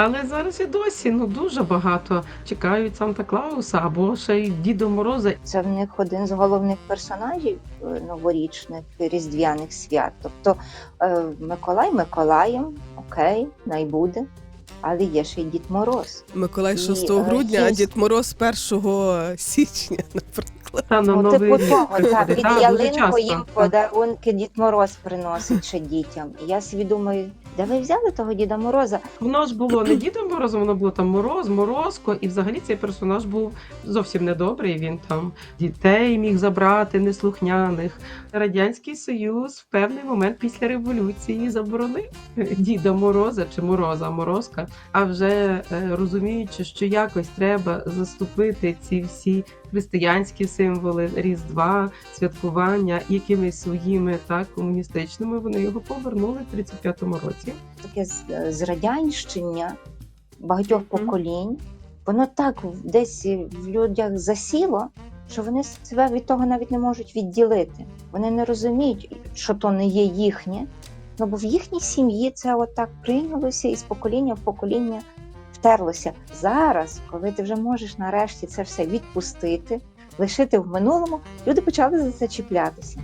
Але зараз і досі ну дуже багато чекають Санта Клауса або ще й Діда Мороза. Це в них один з головних персонажів е, новорічних різдвяних свят. Тобто е, Миколай Миколаєм, окей, найбуде, але є ще й Дід Мороз. Миколай І, 6 е, грудня, а Дід Мороз 1 січня, наприклад. Та на Ну, типу того, так, під ялинку їм подарунки Дід Мороз приносить ще дітям. І я собі думаю, де ви взяли того Діда Мороза? Воно ж було не Дідом Морозом, воно було там Мороз, Морозко, і взагалі цей персонаж був зовсім недобрий. Він там дітей міг забрати неслухняних. Радянський Союз в певний момент після революції заборонив Діда Мороза чи Мороза Морозка. А вже е, розуміючи, що якось треба заступити ці всі християнські символи Різдва, святкування якимись своїми так комуністичними, вони його повернули в 35-му році. Таке з- зрадянщення багатьох поколінь. Воно так десь в людях засіло, що вони себе від того навіть не можуть відділити. Вони не розуміють, що то не є їхнє. Ну бо в їхній сім'ї це отак прийнялося і з покоління в покоління втерлося. Зараз, коли ти вже можеш нарешті це все відпустити, лишити в минулому, люди почали за це чіплятися.